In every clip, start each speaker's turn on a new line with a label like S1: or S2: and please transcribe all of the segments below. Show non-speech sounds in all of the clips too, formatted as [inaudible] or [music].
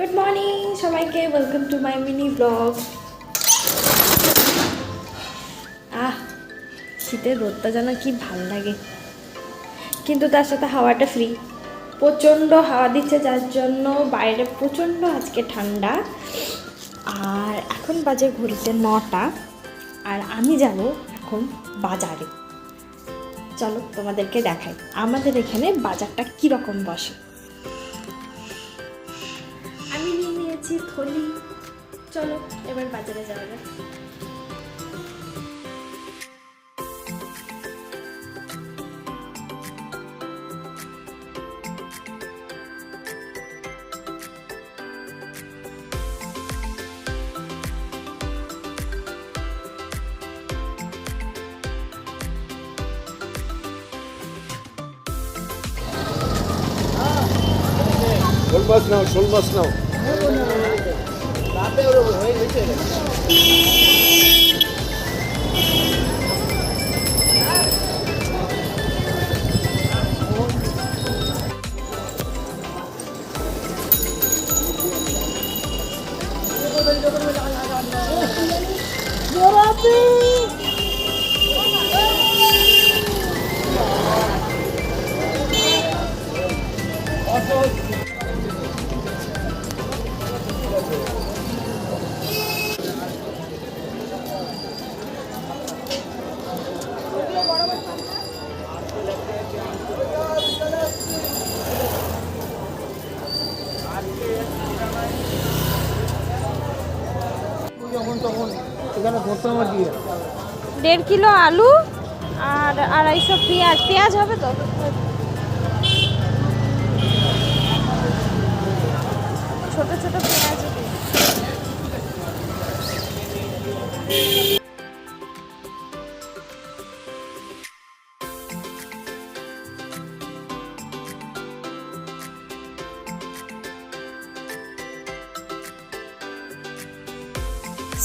S1: Good morning সবাইকে welcome to my mini vlog ah, শীতের রোদটা যেন কি ভালো লাগে। কিন্তু তার সাথে হাওয়াটা ফ্রি প্রচণ্ড হাওয়া দিচ্ছে, যার জন্য বাইরে প্রচণ্ড আজকে ঠান্ডা। আর এখন বাজে ঘড়িতে নটা। আর আমি যাব এখন বাজারে। চলো তোমাদেরকে দেখাই, আমাদের এখানে বাজারটা কীরকম বসে। নিয়েছি থলি। চলো এবার বাজারে যাওয়া যাক।
S2: শোল মাছ নাও শোল মাছ নাও যখন
S1: দেড় কিলো আলু আর আড়াইশো পেঁয়াজ। পেঁয়াজ হবে তো? ছোট ছোট পেঁয়াজ।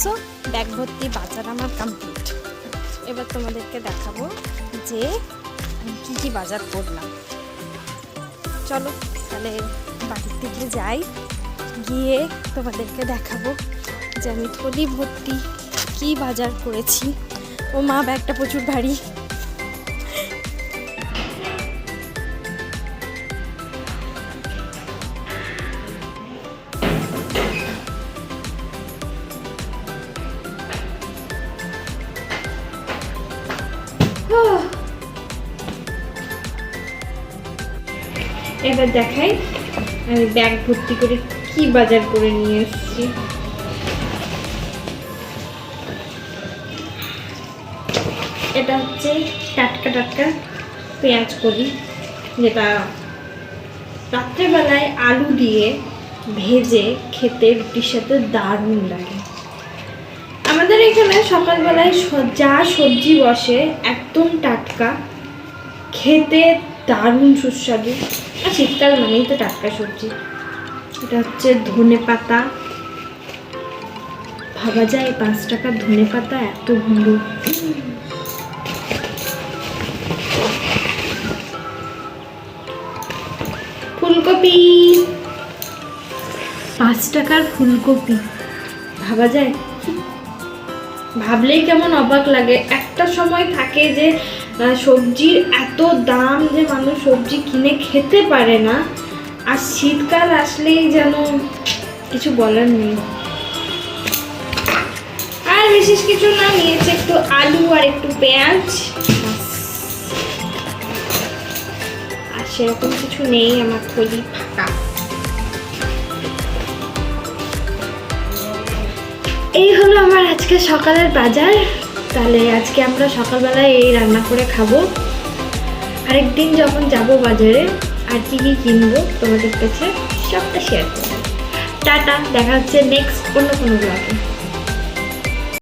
S1: সো ব্যাগ ভর্তি বাজার আমার কমপ্লিট এবার তোমাদেরকে দেখাবো যে কী কী বাজার করলাম। চলো তাহলে বাড়ির থেকে যাই, গিয়ে তোমাদেরকে দেখাবো যে আমি থলি ভর্তি কী বাজার করেছি। ও মা, ব্যাগটা প্রচুর ভারী। [sighs] এবার দেখাই, আমি ব্যাগ ভর্তি করে কি বাজার করে নিয়ে এসেছি। এটা হচ্ছে টাটকা টাটকা পেঁয়াজ কলি, যেটা রাত্রেবেলায় আলু দিয়ে ভেজে খেতে রুটির সাথে দারুণ লাগে। আমাদের এখানে সকালবেলায় যা সবজি বসে, একদম টাটকা। খেতে দারুণ সুস্বাদু। আর শীতকাল মানেই তো টাটকা সবজি। এটা হচ্ছে ধনে পাতা। ভাবা যায়, পাঁচ টাকার ধনে পাতা এতগুলো ফুলকপি। পাঁচ টাকার ফুলকপি। ভাবা যায়? ভাবলেই কেমন অবাক লাগে। একটা সময় থাকে যে সবজির এত দাম যে মানুষ সবজি কিনে খেতে পারে না। আর শীতকাল আসলেই যেন কিছু বলার নেই। আর বিশেষ কিছু না, নিয়েছে একটু আলু আর একটু পেঁয়াজ। আর সেরকম কিছু নেই, আমার থলি ফাঁকা। এই হলো আমার আজকে সকালের বাজার, তাহলে আজকে আমরা সকালবেলায় এই রান্না করে খাব। আরেকদিন যখন যাব বাজারে, আর কি কি কিনবো তোমাদের কাছে সবটা শেয়ার করব। টাটা, দেখা হচ্ছে নেক্সট অন্য কোনো ব্লগে